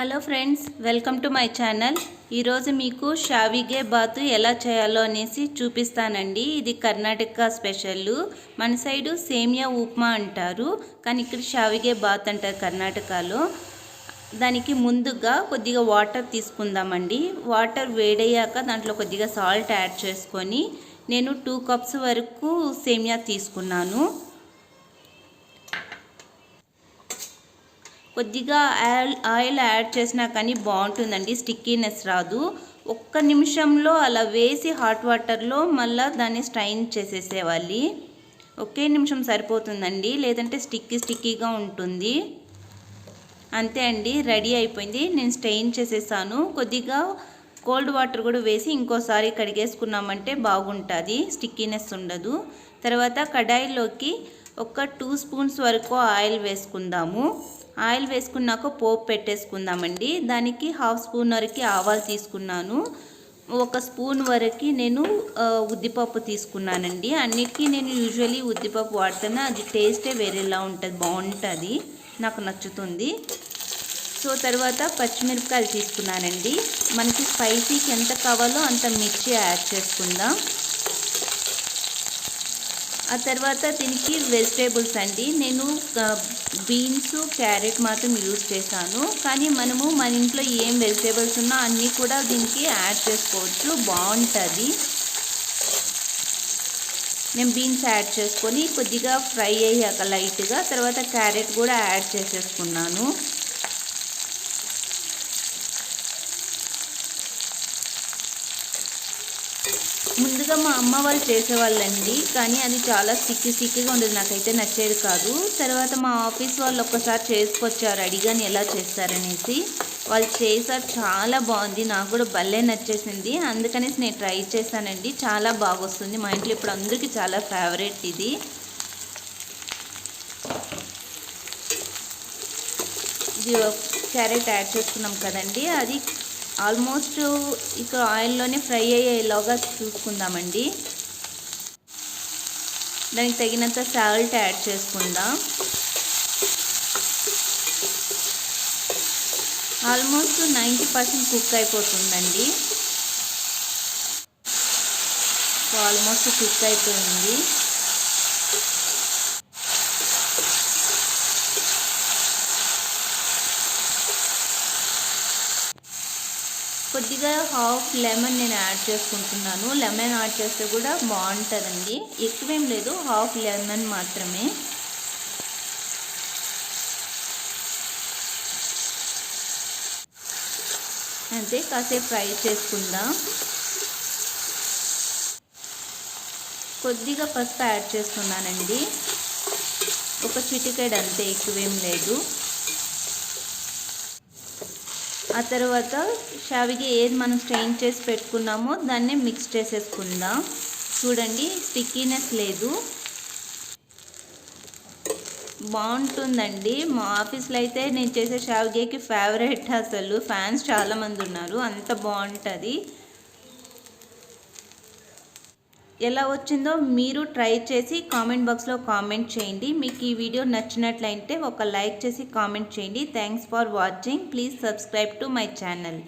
Hello friends welcome to my channel. ఈరోజు మీకు షావిగే బాతు ఎలా చేయాలో అనేసి చూపిస్తానండి. ఇది కర్ణాటక స్పెషల్ మన సైడు సేమియా ఉప్మా అంటారు కానీ ఇక్కడ షావిగే బాత్ అంటారు కర్ణాటకలో. దానికి ముందుగా కొద్దిగా వాటర్ తీసుకుందామండి. వాటర్ వేడయ్యాక దాంట్లో కొద్దిగా సాల్ట్ యాడ్ చేసుకొని నేను టూ కప్స్ వరకు సేమియా తీసుకున్నాను. కొద్దిగా ఆయిల్ ఆయిల్ యాడ్ చేసినా కానీ బాగుంటుందండి. స్టిక్కీనెస్ రాదు. ఒక్క నిమిషంలో అలా వేసి హాట్ వాటర్లో మళ్ళీ దాన్ని స్ట్రైన్ చేసేసేవాలి ఒకే నిమిషం సరిపోతుందండి. లేదంటే స్టిక్కీ స్టిక్కీగా ఉంటుంది. అంతే అండి. రెడీ అయిపోయింది. నేను స్టెయిన్ చేసేసాను. కొద్దిగా కోల్డ్ వాటర్ కూడా వేసి ఇంకోసారి కడిగేసుకున్నామంటే బాగుంటుంది. స్టిక్కీనెస్ ఉండదు. తర్వాత కడాయిలోకి ఒక టూ స్పూన్స్ వరకు ఆయిల్ వేసుకుందాము. ఆయిల్ వేసుకున్నాక పోపు పెట్టేసుకుందామండి. దానికి హాఫ్ స్పూన్ వరకు ఆవాలు తీసుకున్నాను. ఒక స్పూన్ వరకు నేను ఉద్దిపప్పు తీసుకున్నానండి. అన్నిటికీ నేను యూజువలీ ఉద్దిపప్పు వాడుతాను అది టేస్టే వేరేలా ఉంటుంది బాగుంటుంది నాకు నచ్చుతుంది. సో తర్వాత పచ్చిమిరపకాయలు తీసుకున్నానండి. మనకి స్పైసీకి ఎంత కావాలో అంత మిర్చి యాడ్ చేసుకుందాం. ఆ తర్వాత దీనికి వెజిటేబుల్స్ అండి. నేను బీన్స్ క్యారెట్ మాత్రం యూజ్ చేశాను. కానీ మనము మన ఇంట్లో ఏం వెజిటేబుల్స్ ఉన్నా అన్నీ కూడా దీనికి యాడ్ చేసుకోవచ్చు. బాగుంటుంది. నేను బీన్స్ యాడ్ చేసుకొని కొద్దిగా ఫ్రై అయ్యాక లైట్గా తర్వాత క్యారెట్ కూడా యాడ్ చేసేసుకున్నాను. ముందుగా మా అమ్మ వాళ్ళు చేసేవాళ్ళండి కానీ అది చాలా సిక్కి సిక్కిగా ఉండేది. నాకైతే నచ్చేది కాదు. తర్వాత మా ఆఫీస్ వాళ్ళు ఒక్కసారి చేసుకొచ్చారు అడిగాని ఎలా చేస్తారనేసి. వాళ్ళు చేశారు చాలా బాగుంది. నాకు కూడా భలే నచ్చేసింది. అందుకనేసి నేను ట్రై చేశానండి. చాలా బాగా వస్తుంది మా ఇంట్లో ఇప్పుడు అందరికీ చాలా ఫేవరెట్ ఇది. ఇది క్యారెట్ యాడ్ చేసుకున్నాం కదండి. అది ఆల్మోస్ట్ ఇక్కడ ఆయిల్లోనే ఫ్రై అయ్యేలాగా చూసుకుందామండి. దానికి తగినంత సాల్ట్ యాడ్ చేసుకుందాం. ఆల్మోస్ట్ నైంటీ పర్సెంట్ కుక్ అయిపోతుందండి. సో ఆల్మోస్ట్ కుక్ అయిపోయింది. కొద్దిగా హాఫ్ లెమన్ నేను యాడ్ చేసుకుంటున్నాను. లెమన్ యాడ్ చేస్తే కూడా బాగుంటుందండి. ఎక్కువేం లేదు హాఫ్ లెమన్ మాత్రమే. అంతే కాసేపు ఫ్రై చేసుకుందాం. కొద్దిగా పసుపు యాడ్ చేస్తున్నానండి ఒక చిటికెడ్ అంతే ఎక్కువేం లేదు. ఆ తర్వాత షావికి ఏది మనం స్ట్రెయిన్ చేసి పెట్టుకున్నామో దాన్ని మిక్స్ చేసేసుకుందాం. చూడండి స్టిక్కీనెస్ లేదు. బాగుంటుందండి. మా ఆఫీస్లో అయితే నేను చేసే షావిగేకి ఫేవరెట్ అసలు. ఫ్యాన్స్ చాలామంది ఉన్నారు. అంత బాగుంటుంది. ఎలా వచ్చిందో మీరు ట్రై చేసి కామెంట్ బాక్స్లో కామెంట్ చేయండి. మీకు ఈ వీడియో నచ్చినట్లయితే ఒక లైక్ చేసి కామెంట్ చేయండి. Thanks for watching please subscribe to my channel